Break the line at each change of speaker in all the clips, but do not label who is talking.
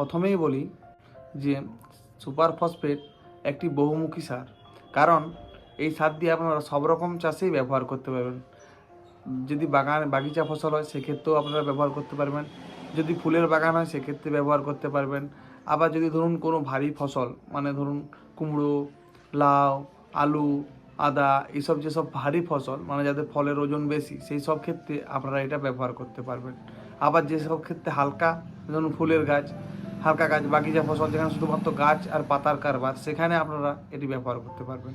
প্রথমেই বলি যে সুপার ফসফেট একটি বহুমুখী সার। কারণ এই সার দিয়ে আপনারা সব রকম চাষেই ব্যবহার করতে পারবেন। যদি বাগান বাগিচা ফসল হয়, সেক্ষেত্রেও আপনারা ব্যবহার করতে পারবেন। যদি ফুলের বাগান হয়, সেক্ষেত্রে ব্যবহার করতে পারবেন। আবার যদি ধরুন কোনো ভারী ফসল মানে ধরুন কুমড়ো, লাউ, আলু, আদা এইসব যেসব ভারী ফসল মানে যাদের ফলের ওজন বেশি, সেই সব ক্ষেত্রে আপনারা এটা ব্যবহার করতে পারবেন। আবার যেসব ক্ষেত্রে হালকা, ধরুন ফুলের গাছ হালকা গাছ বাগিচা ফসল, যেখানে শুধুমাত্র গাছ আর পাতার কারবার, সেখানে আপনারা এটি ব্যবহার করতে পারবেন।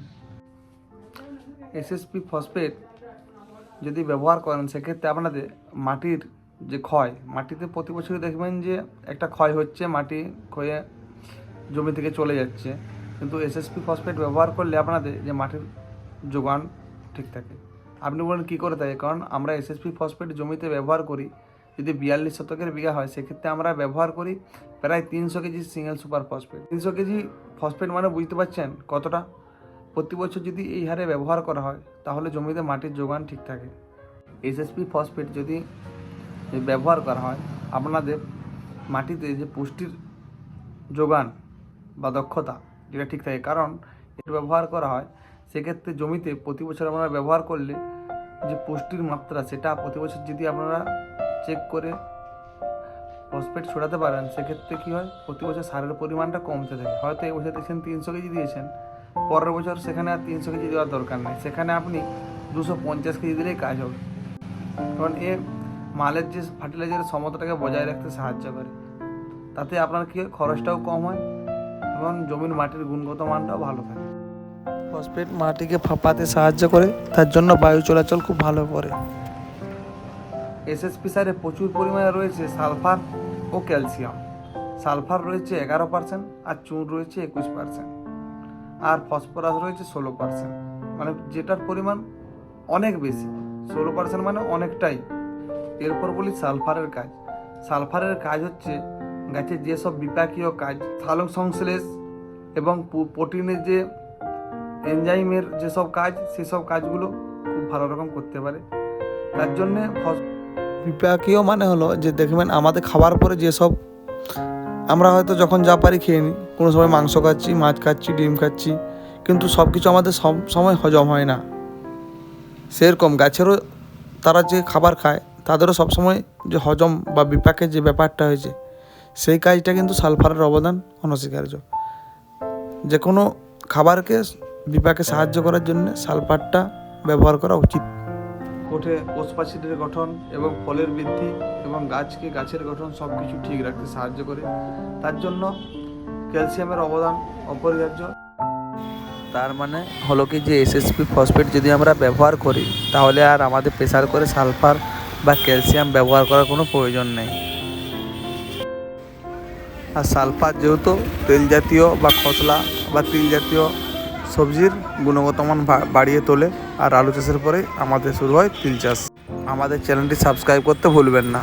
এসএসপি ফসফেট যদি ব্যবহার করেন, সেক্ষেত্রে আপনাদের মাটির যে ক্ষয়, মাটিতে প্রতি বছরই দেখবেন যে একটা ক্ষয় হচ্ছে, মাটি ক্ষয়ে জমি থেকে চলে যাচ্ছে। কিন্তু এসএসপি ফসফেট ব্যবহার করলে আপনাদের যে মাটির যোগান ঠিক থাকে। আপনি বলেন কী করে থাকে কারণ আমরা এসএসপি ফসফেট জমিতে ব্যবহার করি যদি বিয়াল্লিশ শতকের বিঘা হয়, সেক্ষেত্রে আমরা ব্যবহার করি প্রায় তিনশো কেজি সিঙ্গেল সুপার ফসফেট তিনশো কেজি ফসফেট মানে বুঝতে পারছেন কতটা? প্রতি বছর যদি এই হারে ব্যবহার করা হয়, তাহলে জমিতে মাটির যোগান ঠিক থাকে। এসএসপি ফসফেট যদি ব্যবহার করা হয়, আপনাদের মাটিতে যে পুষ্টির যোগান বা দক্ষতা, যেটা ঠিক থাকে, কারণ এটা ব্যবহার করা হয়, সেক্ষেত্রে জমিতে প্রতি বছর আপনারা ব্যবহার করলে যে পুষ্টির মাত্রা, সেটা প্রতি বছর যদি আপনারা চেক করে ফসফেট ছড়াতে পারেন সেক্ষেত্রে কী হয়? প্রতি বছর সারের পরিমাণটা কমতে থাকে। হয়তো এই বছর দেখছেন তিনশো কেজি দিয়েছেন। পরের বছর সেখানে আর তিনশো কেজি দেওয়ার দরকার নেই। সেখানে আপনি দুশো পঞ্চাশ কেজি দিলেই কাজ হবে। কারণ এ মালের যে ফার্টিলাইজারের সমতাটাকে বজায় রাখতে সাহায্য করে। তাতে আপনার কি হয়, খরচটাও কম হয় এবং জমির মাটির গুণগত মানটাও ভালো থাকে। ফসফেট মাটিকে ফাঁপাতে সাহায্য করে তার জন্য বায়ু চলাচল খুব ভালো করে। এসএসপি সারে প্রচুর পরিমাণে রয়েছে সালফার ও ক্যালসিয়াম। সালফার রয়েছে এগারো পার্সেন্ট আর চুন রয়েছে একুশ পার্সেন্ট আর ফসফরাস রয়েছে ষোলো পার্সেন্ট মানে যেটার পরিমাণ অনেক বেশি, ষোলো পার্সেন্ট মানে অনেকটাই। এরপর বলি সালফারের কাজ। সালফারের কাজ হচ্ছে গাছের যেসব বিপাকীয় কাজ সালোক সংশ্লেষ এবং প্রোটিনের যে এনজাইমের যেসব কাজ, সেসব কাজগুলো খুব ভালো রকম করতে পারে। তার জন্যে ফস- বিপাকীয় মানে হলো যে দেখবেন আমাদের খাবার পরে যেসব আমরা হয়তো যখন যা পারি খেয়ে নিই। কোনো সময় মাংস খাচ্ছি, মাছ খাচ্ছি, ডিম খাচ্ছি, কিন্তু সব কিছু আমাদের সব সময় হজম হয় না। সেরকম গাছেরও তারা যে খাবার খায়, তাদেরও সবসময় যে হজম বা বিপাকের যে ব্যাপারটা হয়েছে, সেই কাজটা কিন্তু সালফারের অবদান অনস্বীকার্য। যে কোনো খাবারকে বিপাকে সাহায্য করার জন্য সালফারটা ব্যবহার করা উচিত। কোঠে কোষপ্রাচীরের গঠন এবং ফলের বৃদ্ধি এবং গাছকে গাছের গঠন সব কিছু ঠিক রাখতে সাহায্য করে। তার জন্য ক্যালসিয়ামের অবদান অপরিহার্য।
তার মানে হলো কি যে এসএসপি ফসফেট যদি আমরা ব্যবহার করি, তাহলে আর আমাদের প্রেসার করে সালফার বা ক্যালসিয়াম ব্যবহার করার কোনো প্রয়োজন নেই। আর সালফার যেহেতু তেল জাতীয় বা খসলা বা তিল জাতীয় সবজির গুণগত মান বাড়িয়ে তোলে আর আলু চাষের পরে আমাদের শুরু হয় তিল চাষ। আমাদের চ্যানেলটি সাবস্ক্রাইব করতে ভুলবেন না।